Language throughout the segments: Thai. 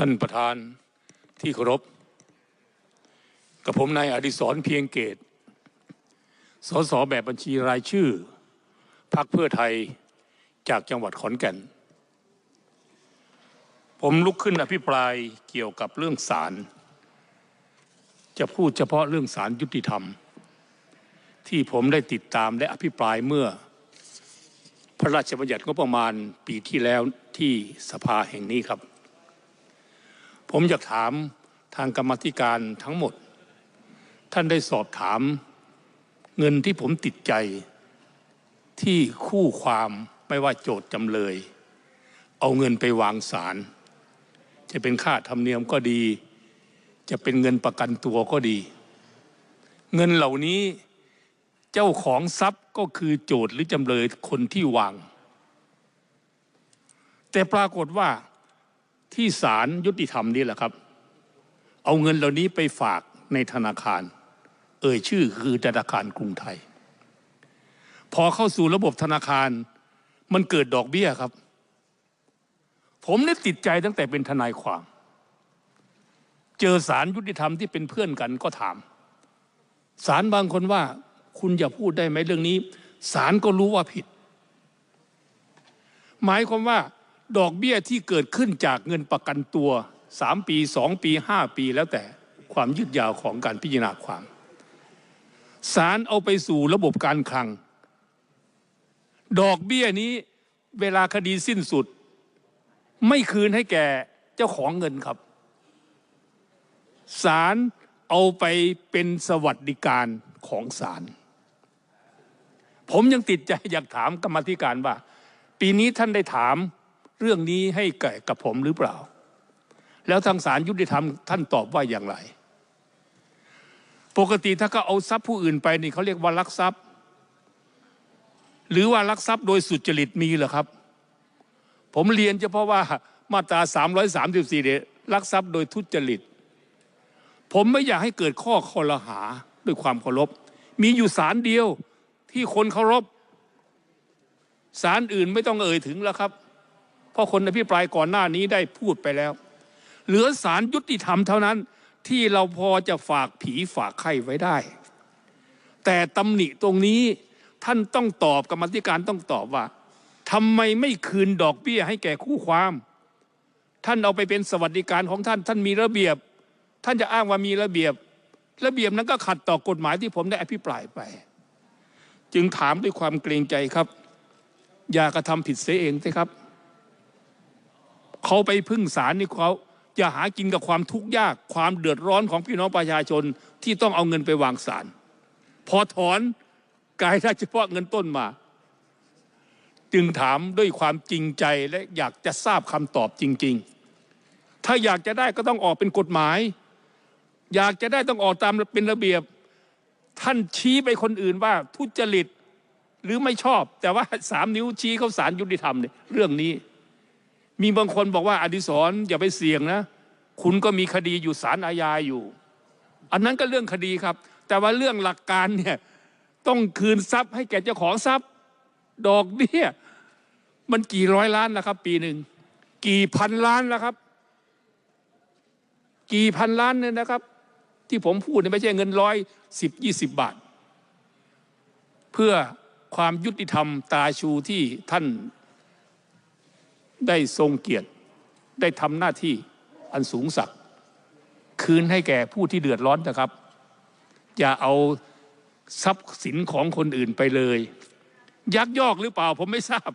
ท่านประธานที่เคารพ กับผมนายอดิศรเพียงเกต สสแบบบัญชีรายชื่อพักเพื่อไทยจากจังหวัดขอนแก่น ผมลุกขึ้นอภิปรายเกี่ยวกับเรื่องศาล จะพูดเฉพาะเรื่องศาลยุติธรรม ที่ผมได้ติดตามและอภิปรายเมื่อ พระราชบัญญัติงบประมาณปีที่แล้วที่สภาแห่งนี้ครับ ผมอยากถามทางกรรมธิการทั้งหมด ท่านได้สอบถามเงินที่ผมติดใจ ที่คู่ความไม่ว่าโจทย์จำเลย เอาเงินไปวางศาลจะเป็นค่าธรรมเนียมก็ดี จะเป็นเงินประกันตัวก็ดี เงินเหล่านี้เจ้าของทรัพย์ก็คือโจทย์หรือจำเลยคนที่วาง แต่ปรากฏว่า ที่ศาลยุติธรรมนี่แหละครับ เอาเงินเหล่านี้ไปฝากในธนาคาร เอ่ยชื่อคือธนาคารกรุงไทย พอเข้าสู่ระบบธนาคาร มันเกิดดอกเบี้ยครับ ผมนี่ติดใจตั้งแต่เป็นทนายความ เจอสารยุติธรรมที่เป็นเพื่อนกันก็ถามศาลบางคนว่าคุณอย่าพูดได้ไหมเรื่องนี้ศาลก็รู้ว่าผิด หมายความว่า ดอกเบี้ยที่เกิดขึ้นจากเงินประกันตัวสามปีสองปีห้าปีแล้วแต่ความยืดยาวของการพิจารณาความศาลเอาไปสู่ระบบการคลัง ดอกเบี้ยนี้เวลาคดีสิ้นสุด ไม่คืนให้แก่เจ้าของเงินครับศาลเอาไปเป็นสวัสดิการของศาลผมยังติดใจอยากถามกรรมธิการว่า ปีนี้ท่านได้ถาม เรื่องนี้ให้แก่กับผมหรือเปล่า แล้วทางศาลยุติธรรมท่านตอบว่าอย่างไร ปกติถ้าเขาเอาทรัพย์ผู้อื่นไปนี่เขาเรียกว่าลักทรัพย์ หรือว่าลักทรัพย์โดยสุจริตมีเหรอครับ ผมเรียนเฉพาะว่ามาตรา 334เนี่ยลักทรัพย์โดยทุจริต ผมไม่อยากให้เกิดข้อคอรหาด้วยความเคารพ มีอยู่ศาลเดียวที่คนเคารพศาลอื่นไม่ต้องเอ่ยถึงแล้วครับ เพราะคนอภิปรายก่อนหน้านี้ได้พูดไปแล้ว เหลือศาลยุติธรรมเท่านั้นที่เราพอจะฝากผีฝากไข้ไว้ได้ แต่ตำหนิตรงนี้ท่านต้องตอบกรรมธิการต้องตอบว่าทำไมไม่คืนดอกเบี้ยให้แก่คู่ความ ท่านเอาไปเป็นสวัสดิการของท่าน ท่านมีระเบียบ ท่านจะอ้างว่ามีระเบียบ ระเบียบนั้นก็ขัดต่อกฎหมายที่ผมได้อภิปรายไป จึงถามด้วยความเกรงใจครับ อย่ากระทำผิดเสียเองสิครับ เขาไปพึ่งศาลนี่เขาจะหากินกับความทุกข์ยากความเดือดร้อนของพี่น้องประชาชนที่ต้องเอาเงินไปวางศาลพอถอนกลายได้เฉพาะเงินต้นมา จึงถามด้วยความจริงใจและอยากจะทราบคำตอบจริง ๆ ถ้าอยากจะได้ก็ต้องออกเป็นกฎหมาย อยากจะได้ต้องออกตามเป็นระเบียบ ท่านชี้ไปคนอื่นว่าทุจริตหรือไม่ชอบ แต่ว่าสามนิ้วชี้เข้าสารยุติธรรมเนี่ยเรื่องนี้ มีบางคนบอกว่าอดิศรอย่าไปเสี่ยงนะ คุณก็มีคดีอยู่ศาลอาญาอยู่ อันนั้นก็เรื่องคดีครับ แต่ว่าเรื่องหลักการเนี่ยต้องคืนทรัพย์ให้แก่เจ้าของทรัพย์ ดอกเบี้ยมันกี่ร้อยล้านนะครับ ปีหนึ่งกี่พันล้านแล้วครับ กี่พันล้านเนี่ยนะครับ ที่ผมพูดเนี่ยไม่ใช่เงินร้อยสิบยี่สิบบาท เพื่อความยุติธรรมตาชูที่ท่าน ได้ทรงเกียรติได้ทำหน้าที่อันสูงสักคืนให้แก่ผู้ที่เดือดร้อนนะครับ อย่าเอาทรัพย์สินของคนอื่นไปเลย ยักยอกหรือเปล่าผมไม่ทราบ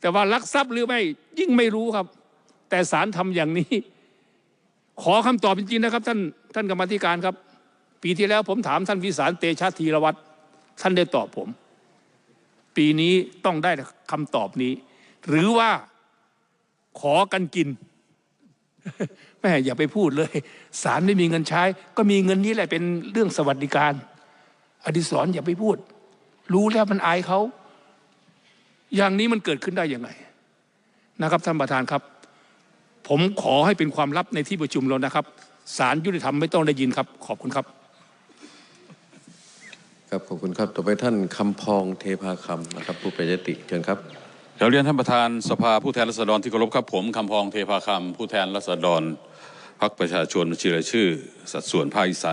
แต่ว่าลักทรัพย์หรือไม่ยิ่งไม่รู้ครับ แต่ศาลทำอย่างนี้ ขอคำตอบจริงๆนะครับ ท่านท่านกรรมธิการครับ ปีที่แล้วผมถามท่านวิสารเตชะธีรวัตรท่านได้ตอบผม ปีนี้ต้องได้คำตอบนี้ หรือว่าขอกันกินแม่อย่าไปพูดเลยศาลไม่มีเงินใช้ ก็มีเงินนี้แหละเป็นเรื่องสวัสดิการ อดิศรอย่าไปพูด รู้แล้วมันอายเขา อย่างนี้มันเกิดขึ้นได้ยังไง นะครับท่านประธานครับ ผมขอให้เป็นความลับในที่ประชุมแล้วนะครับศาลยุติธรรมไม่ต้องได้ยินครับ ขอบคุณครับครับขอบคุณครับ ต่อไปท่านคำพองเทพาคำนะครับ ผู้แปรยติเชิญครับ ขอเรียนท่านประธานสภาผู้แทนราษฎรที่เคารพครับผมคำพองเทพาคำผู้แทนราษฎรพรรคประชาชนชีรายชื่อสัดส่วนภาคอีสาน